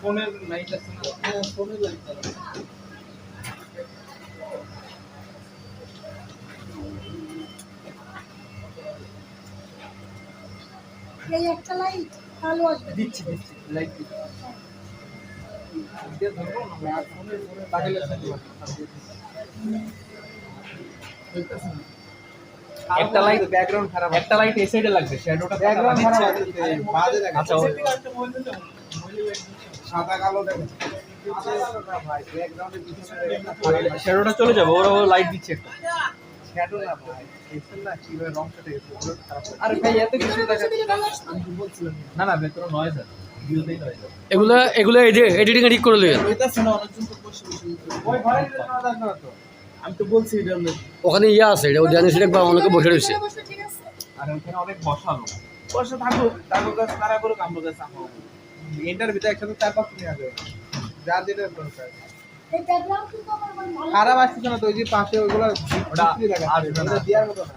ফোনের লাইট আছে না হ্যাঁ ফোনে লাইট এই একটা লাইট ভালো আসবে। দিচ্ছি দিচ্ছি লাইট দিচ্ছি দিয়ে ধরবো না ফোনে ফোনে লাগাইলে একটা লাইট ব্যাকগ্রাউন্ড খারাপ একটা লাইট এই সাইডে লাগবে শ্যাডোটা ব্যাকগ্রাউন্ড খারাপ বাজে দেখা আচ্ছা সাদা কালো দেখো। শ্যাডোটা চলে যাবে ওরা লাইট দিচ্ছে একটা। শ্যাডো না ভাই এসে না কীভাবে রং কেটে গেছে ওগুলো খারাপ লাগে। আরে ভাই এত কিছু দেখা আমি তো বলছিলাম। না না ভেতরে নয়েজ আছে ভিডিওতেই নয়েজ আছে। এগুলা এডিটিং ঠিক করে নেবেন হইতাছে না অনেকজন তো বসে বসে ওই ঘরে শোনা না তো আমি তো বলছি এটা ওখানে ইয়ে আছে এটা ওই জানিস একবার অনেকে বসে রয়েছে। আর ওখানে অনেক বসালো বসে থাকুক তারপর কাছে তারা করুক আমরা কাছে আমরা এন্টার ভিতরে একসাথে চার পাঁচ নিয়ে আসবে। যার যেটা দরকার। খারাপ আসছে না তো ওই যে পাশে ওইগুলো ওটা দেওয়ার মতো না।